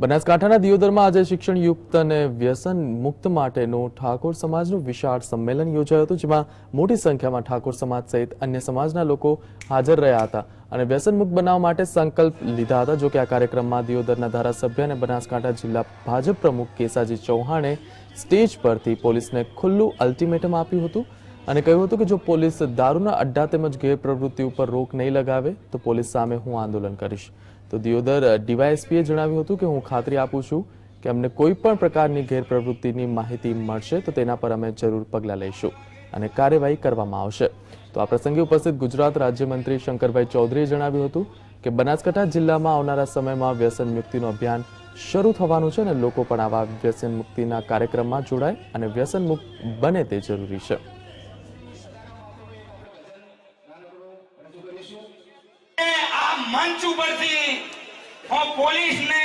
બનાસકાંઠાના દિયોદરમાં આજે શિક્ષણ યુક્ત અને વ્યસન મુક્ત માટેનું ઠાકોર સમાજનું વિશાળ સંમેલન યોજાયું હતું, જેમાં મોટી સંખ્યામાં ઠાકોર સમાજ સહિત અન્ય સમાજના લોકો હાજર રહ્યા હતા અને વ્યસન મુક્ત બનાવવા માટે સંકલ્પ લીધા હતા. જોકે આ કાર્યક્રમમાં દિયોદરના ધારાસભ્ય અને બનાસકાંઠા જિલ્લા ભાજપ પ્રમુખ કેસાજી ચૌહાણે સ્ટેજ પરથી પોલીસને ખુલ્લું અલ્ટિમેટમ આપ્યું હતું અને કહ્યું હતું કે જો પોલીસ દારૂના અડ્ડા તેમજ ગેરપ્રવૃત્તિ ઉપર રોક નહીં લગાવે, તો પોલીસ સામે હું આંદોલન કરીશ. તો દિયોદર ડીવાયએસપીએ જણાવ્યું હતું કે હું ખાતરી આપું છું કે અમને કોઈ પણ પ્રકારની ગેરપ્રવૃત્તિની માહિતી મળશે તો તેના પર અમે જરૂર પગલાં લઈશું અને કાર્યવાહી કરવામાં આવશે. તો આ પ્રસંગે ઉપસ્થિત ગુજરાત રાજ્યમંત્રી શંકરભાઈ ચૌધરીએ જણાવ્યું હતું કે બનાસકાંઠા જિલ્લામાં આવનારા સમયમાં વ્યસન મુક્તિનું અભિયાન શરૂ થવાનું છે અને લોકો પણ આવા વ્યસન મુક્તિના કાર્યક્રમમાં જોડાય અને વ્યસન મુક્ત બને તે જરૂરી છે આ મંચ ઉપરથી હું પોલીસને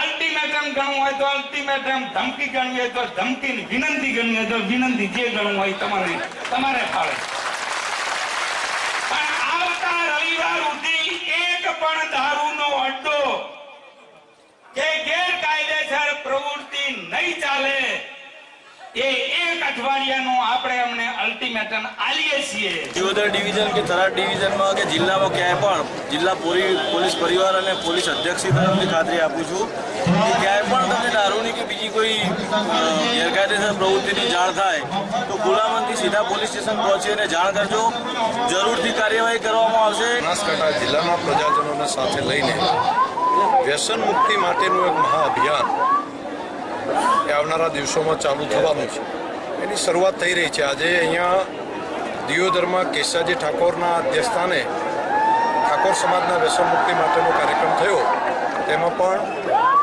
અલ્ટિમેટમ ગણવું હોય તો અલ્ટિમેટમ ધમકી ગણવી હોય તો ધમકી, વિનંતી ગણવી હોય તો વિનંતી, જે ગણવું હોય તમારે તમારે ફાળે. પણ આવતા રવિવાર સુધી એક પણ દારૂનો અડ્ડો કે ગેરકાયદેસર પ્રવૃત્તિ નહીં ચાલે એ અઠવાડિયાનું આપણે અમને અલ્ટિમેટમ આલીએ છીએ. દિયોદર ડિવિઝન કે થરાદ ડિવિઝનમાં કે જિલ્લામાં ક્યાંય પણ જિલ્લા પોલીસ પરિવાર અને પોલીસ અધ્યક્ષી તરફથી ખાતરી આપું છું કે ક્યાંય પણ તમને દારૂની કે બીજી કોઈ ગેરકાયદેસર પ્રવૃત્તિની જાણ થાય તો ગુલામનથી સીધા પોલીસ સ્ટેશન પહોંચી અને જાણ કરજો. જરૂરથી કાર્યવાહી કરવામાં આવશે. બનાસકાંઠા જિલ્લાના પ્રજાજનોને સાથે લઈને વ્યસન મુક્તિ માટેનું એક મહાઅભિયાન એ આવનારા દિવસોમાં ચાલુ થવાનું છે. એની શરૂઆત થઈ રહી છે. આજે અહીંયા દિયોદરમાં કેસાજી ઠાકોરના અધ્યક્ષસ્થાને ઠાકોર સમાજના વ્યસન મુક્તિ માટેનો કાર્યક્રમ થયો. તેમાં પણ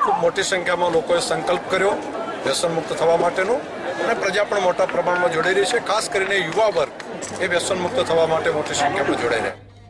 ખૂબ મોટી સંખ્યામાં લોકોએ સંકલ્પ કર્યો વ્યસન મુક્ત થવા માટેનો. અને પ્રજા પણ મોટા પ્રમાણમાં જોડાઈ રહી છે. ખાસ કરીને યુવા વર્ગ એ વ્યસન મુક્ત થવા માટે મોટી સંખ્યામાં જોડાઈ રહ્યા